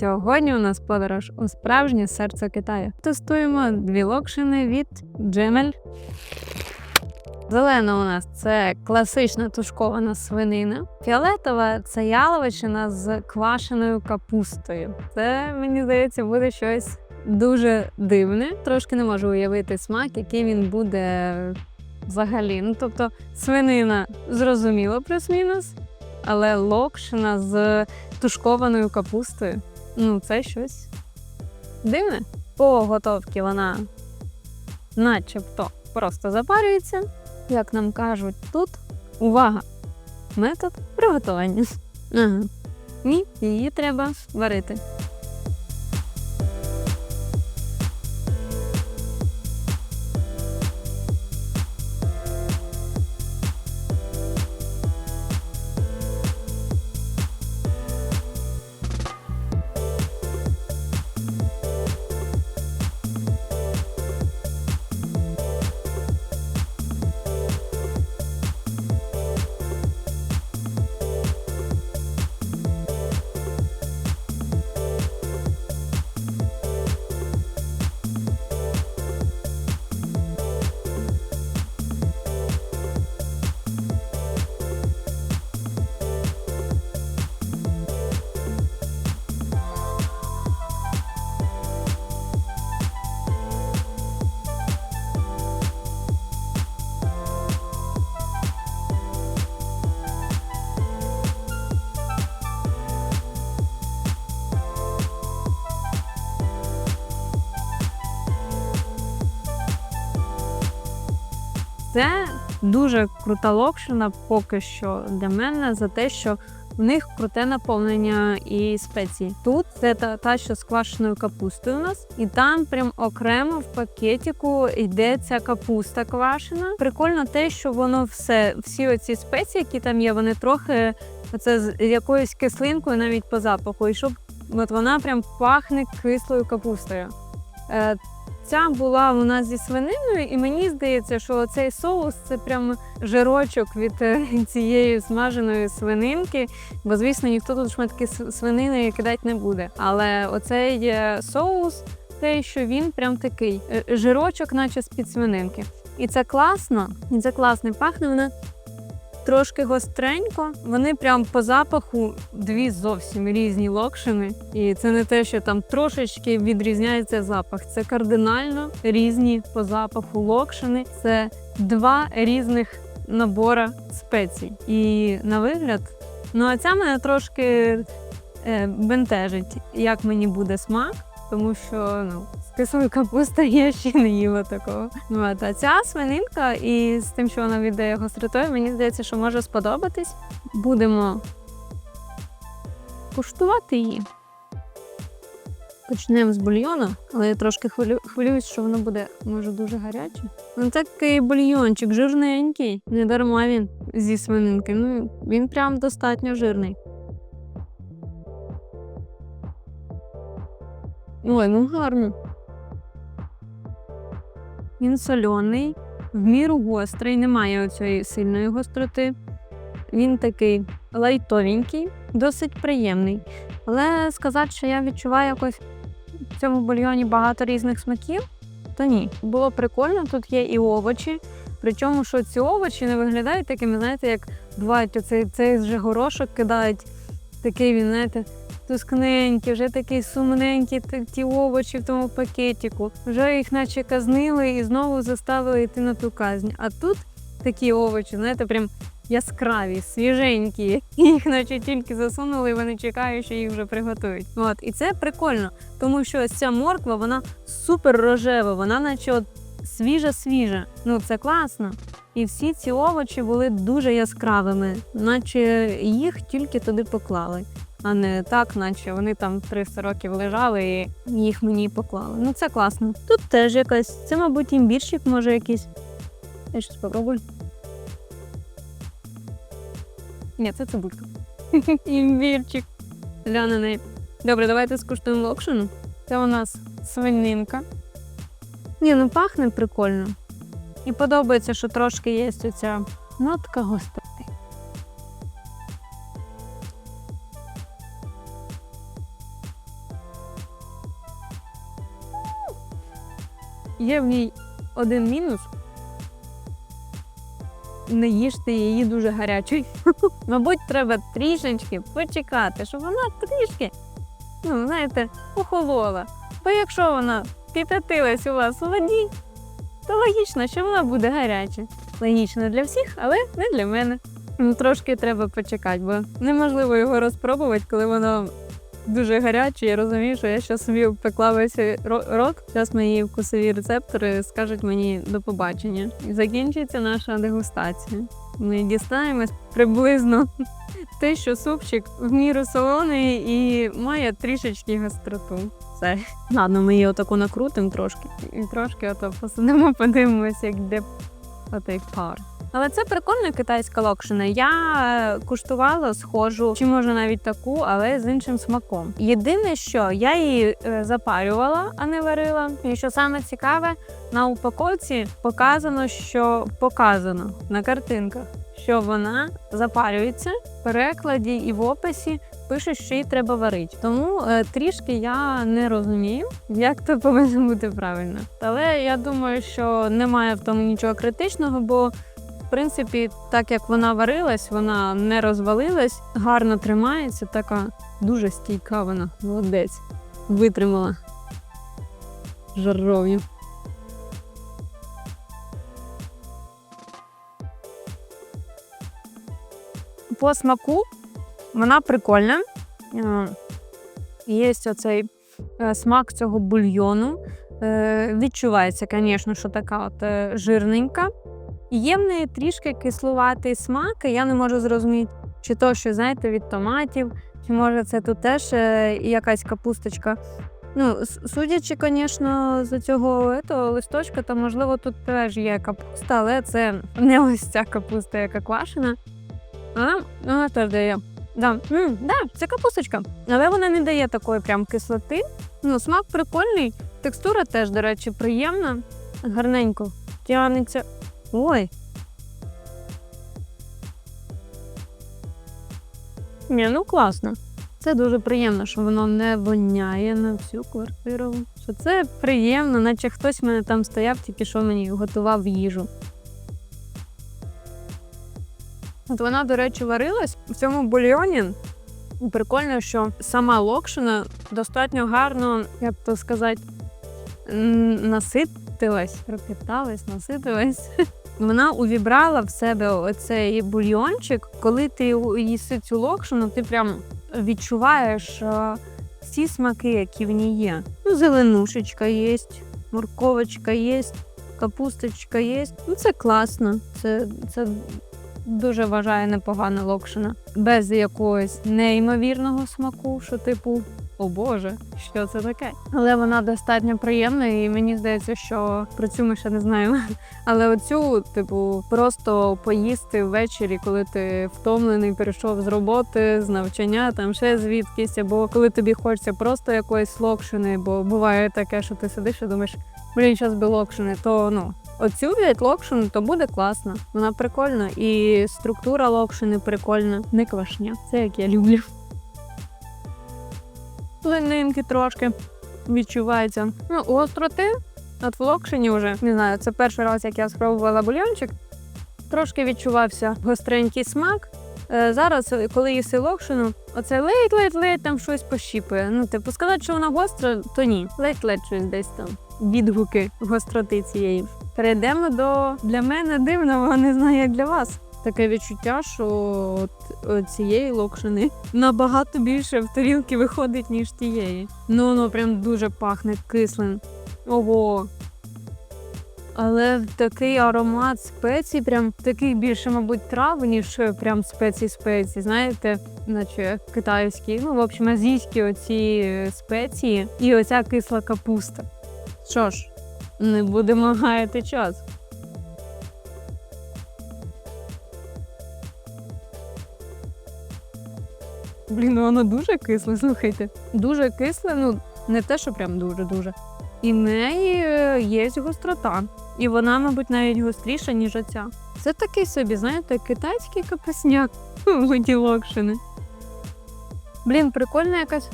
Сьогодні у нас подорож у справжнє серце Китаю. Тестуємо дві локшини від Джемель. Зелена у нас це класична тушкована свинина. Фіолетова це яловичина з квашеною капустою. Це мені здається буде щось дуже дивне. Трошки не можу уявити смак, який він буде взагалі. Ну тобто, свинина зрозуміло плюс-мінус, але локшина з тушкованою капустою. Ну, це щось дивне. По готовці вона начебто просто запарюється. Як нам кажуть, тут увага! Метод приготування. Ага. Ні, її треба варити. Це дуже крута локшина поки що для мене за те, що в них круте наповнення і спеції. Тут це та, та що з квашеною капустою у нас, і там прям окремо в пакетику йде ця капуста квашена. Прикольно те, що воно все, всі оці спеції, які там є, вони трохи оце з якоюсь кислинкою навіть по запаху. І щоб от вона прям пахне кислою капустою. Ця була у нас зі свининою, і мені здається, що цей соус це прям жирочок від е, цієї смаженої свининки. Бо, звісно, ніхто тут шматки свинини кидати не буде. Але оцей е, соус, те, що він прям такий е, жирочок, наче з-під свининки. І це класно, і це класно. Пахне вона трошки гостренько. Вони прям по запаху дві зовсім різні локшини. І це не те, що там трошечки відрізняється запах. Це кардинально різні по запаху локшини. Це два різних набора спецій. І на вигляд, ну а ця мене трошки е, бентежить, як мені буде смак. Тому що ну, з кислою капустою я ще не їла такого. Ну, а ця свининка і з тим, що вона віддає гостротою, мені здається, що може сподобатись. Будемо куштувати її. Почнемо з бульйону, але я трошки хвилю... хвилююсь, що воно буде може дуже гаряче. Ну такий бульйончик жирненький. Не дарма він зі свининки. Ну він прям достатньо жирний. Ой, ну гарно. Він соляний, в міру гострий, немає оцієї сильної гостроти. Він такий лайтовенький, досить приємний. Але сказати, що я відчуваю якось в цьому бульйоні багато різних смаків, то ні. Було прикольно, тут є і овочі. Причому, що ці овочі не виглядають такими, знаєте, як бувають оцей цей же горошок кидають. Такий він, знаєте, тускненький, вже такий сумненький, та- ті овочі в тому пакетику. Вже їх наче казнили і знову заставили йти на ту казнь. А тут такі овочі, знаєте, прям яскраві, свіженькі. Їх наче тільки засунули, і вони чекають, що їх вже приготують. От, і це прикольно, тому що ось ця морква, вона супер рожева, вона наче от свіжа-свіжа. Ну це класно. І всі ці овочі були дуже яскравими, наче їх тільки туди поклали, а не так, наче вони там 300 років лежали і їх мені поклали. Ну це класно. Тут теж якась, це, мабуть, імбірчик може якийсь. Я щось спробую. Ні, це цибулька. Імбірчик. Гляне Добре, давайте скуштуємо локшину. Це у нас свининка. Ні, ну пахне прикольно. І подобається, що трошки є оця нотка гостроти. Є в ній один мінус. Не їжте її дуже гарячою. Мабуть, треба трішечки почекати, щоб вона трішки, ну, знаєте, охолола. Бо якщо вона кип'ятилась у вас у воді, то логічно, що вона буде гаряча. Логічно для всіх, але не для мене. Ну, трошки треба почекати, бо неможливо його розпробувати, коли воно дуже гаряче. Я розумію, що я зараз собі впекла весь ро- рот. Зараз мої вкусові рецептори скажуть мені до побачення. І закінчиться наша дегустація. Ми дізнаємось приблизно те, що супчик в міру солоний і має трішечки гостроту. Все. Ладно, ми її отаку накрутимо трошки. І трошки ото посидимо, подивимося, як де отей пар. Але це прикольна китайська локшина. Я е, куштувала схожу, чи може навіть таку, але з іншим смаком. Єдине, що я її е, запарювала, а не варила. І що саме цікаве, на упаковці показано, що показано на картинках, що вона запарюється в перекладі і в описі. Пишуть, що її треба варити. Тому е, трішки я не розумію, як це повинно бути правильно. Але я думаю, що немає в тому нічого критичного, бо в принципі, так як вона варилась, вона не розвалилась, гарно тримається, така дуже стійка вона, молодець. Витримала жаровню. По смаку вона прикольна. Е, Є оцей е, смак цього бульйону. Е, Відчувається, звісно, що така от жирненька. Є в неї трішки кислуватий смак, і я не можу зрозуміти, чи то, що знаєте, від томатів, чи може це тут теж е, якась капусточка. Ну, судячи, звісно, з цього етого листочка, то можливо тут теж є капуста, але це не ось ця капуста, яка квашена. А вона теж дає. Да. М, да, це капусточка. Але вона не дає такої прям кислоти. Ну, смак прикольний, текстура теж, до речі, приємна, гарненько тягнеться. Ой. Ні, ну класно. Це дуже приємно, що воно не воняє на всю квартиру. Що це приємно, наче хтось в мене там стояв, тільки що мені готував їжу. От вона, до речі, варилась в цьому бульйоні. Прикольно, що сама локшина достатньо гарно, як то сказати, наситилась, пропіталась, наситилась. Вона увібрала в себе оцей бульйончик. Коли ти їси цю локшину, ти прям відчуваєш е, всі смаки, які в ній є. Ну, зеленушечка є, морковочка є, капусточка є. Ну, це класно. Це, це дуже вважаю непогана локшина. Без якогось неймовірного смаку, що типу. О Боже, що це таке? Але вона достатньо приємна, і мені здається, що про цю ми ще не знаємо. Але оцю, типу, просто поїсти ввечері, коли ти втомлений, перейшов з роботи, з навчання, там ще звідкись, або коли тобі хочеться просто якоїсь локшини, бо буває таке, що ти сидиш і думаєш, блін, зараз би локшини, то ну. Оцю взять локшину, то буде класно. Вона прикольна. І структура локшини прикольна. Не квашня. Це як я люблю. Ленинки трошки відчувається. Ну, гостроти от в локшині вже не знаю, це перший раз, як я спробувала бульйончик. Трошки відчувався гостренький смак. Е, Зараз, е, коли їси локшину, оце ледь-ледь-ледь там щось пощіпує. Ну, типу, сказати, що вона гостра, то ні. Ледь-ледь щось десь там. Відгуки гостроти цієї. Перейдемо до для мене дивного, не знаю, як для вас. Таке відчуття, що от, от цієї локшини набагато більше в тарілки виходить, ніж тієї. Ну, воно прям дуже пахне кислим. Ого. Але такий аромат спецій, прям такий більше, мабуть, трав, ніж прям спеції спеції. Знаєте, наче китайські, ну, в общем, азійські оці е, спеції і оця кисла капуста. Що ж, не будемо гаяти час. Блін, ну воно дуже кисле, слухайте. Дуже кисле, ну не те, що прям дуже-дуже. І в неї е, є гострота. І вона, мабуть, навіть гостріша, ніж оця. Це такий собі, знаєте, китайський капусняк у локшини. Блін, прикольна якась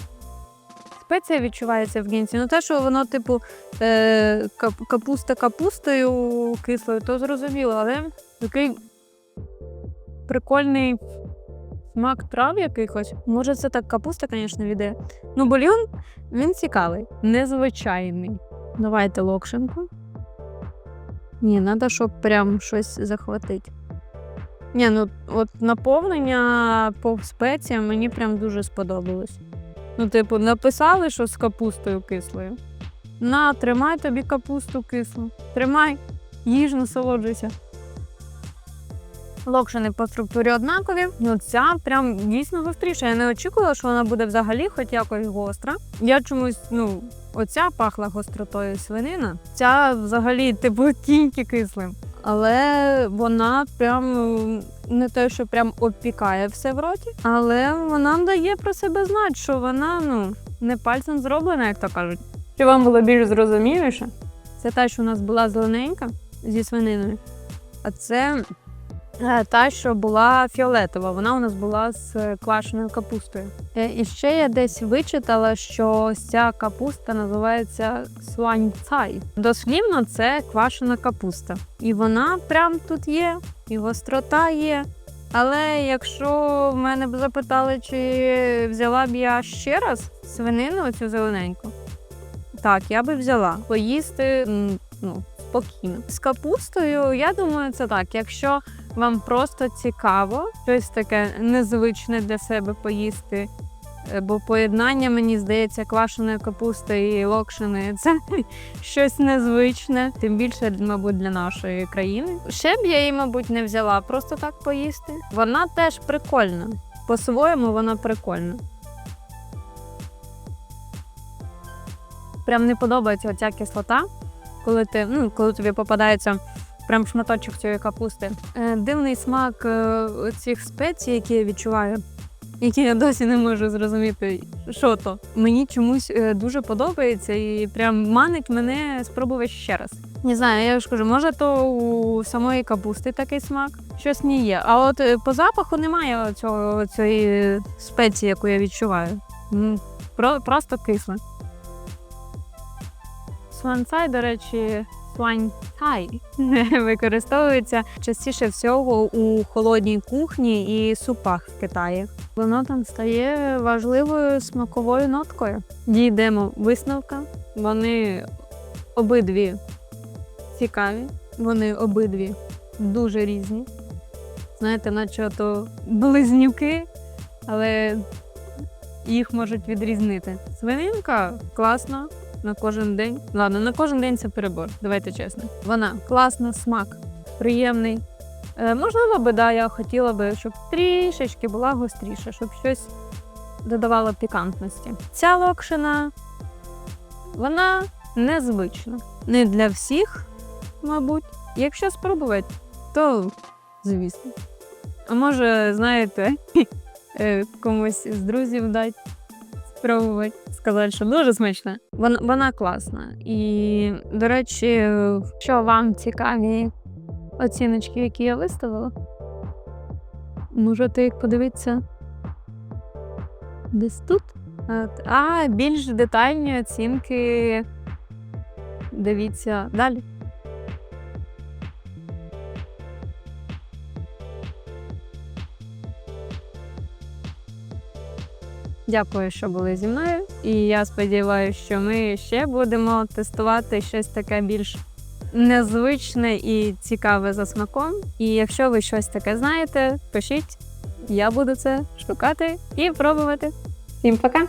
спеція відчувається в кінці. Ну те, що воно, типу, е, кап- капуста капустою кислою, то зрозуміло, але такий прикольний смак трав якихось. Може, це так капуста, звісно, віде. Ну, бульйон він цікавий, незвичайний. Давайте локшинку. Ні, треба, щоб прям щось захватити. Ні, ну от наповнення по спеціям мені прям дуже сподобалось. Ну, типу, написали, що з капустою кислою. На, тримай тобі капусту кислу. Тримай, їж, насолоджуйся. Локшини по структурі однакові. Ну, ця прям дійсно гостріша. Я не очікувала, що вона буде взагалі хоч якось гостра. Я чомусь, ну, оця пахла гостротою свинина. Ця взагалі, типу, тільки кислим. Але вона прям не те, що прям обпікає все в роті, але вона дає про себе знати, що вона ну не пальцем зроблена, як то кажуть. Щоб вам було більш зрозуміліше, це та, що у нас була зелененька зі свининою, а це та, що була фіолетова. Вона у нас була з е, квашеною капустою. Е, І ще я десь вичитала, що ця капуста називається суаньцай. Дослівно це квашена капуста. І вона прям тут є, і гострота є. Але якщо в мене б запитали, чи взяла б я ще раз свинину цю зелененьку, так, я би взяла. Поїсти ну, спокійно. З капустою, я думаю, це так. Якщо вам просто цікаво щось таке незвичне для себе поїсти. е, Бо поєднання, мені здається, квашеної капусти і локшини це щось незвичне, тим більше, мабуть, для нашої країни. Ще б я її, мабуть, не взяла просто так поїсти. Вона теж прикольна. По-своєму вона прикольна. Прям не подобається оця кислота, коли ти, ну, коли тобі попадається прям шматочок цієї капусти. Е, дивний смак е, цих спецій, які я відчуваю, які я досі не можу зрозуміти, що то. Мені чомусь е, дуже подобається і прям манить мене спробувати ще раз. Не знаю, я ж кажу, може, то у самої капусти такий смак, щось не є. А от по запаху немає цього цієї спеції, яку я відчуваю. Про, просто кисле. Суанцай, до речі, суанцай використовується частіше всього у холодній кухні і супах в Китаї. Воно там стає важливою смаковою ноткою. Дійдемо висновка. Вони обидві цікаві, вони обидві дуже різні. Знаєте, наче то близнюки, але їх можуть відрізнити. Свининка класна, на кожен день. Ладно, на кожен день це перебор, давайте чесно. Вона класна, смак, приємний. Е, можливо, би, да, я хотіла би, щоб трішечки була гостріша, щоб щось додавало пікантності. Ця локшина, вона незвична. Не для всіх, мабуть. Якщо спробувати, то звісно. А може, знаєте, е, комусь з друзів дати спробувати, сказати, що дуже смачна. Вона, вона класна. І, до речі, що вам цікаві оціночки, які я виставила, можете їх подивитися десь тут. От. А більш детальні оцінки дивіться далі. Дякую, що були зі мною. І я сподіваюся, що ми ще будемо тестувати щось таке більш незвичне і цікаве за смаком. І якщо ви щось таке знаєте, пишіть. Я буду це шукати і пробувати. Всім пока!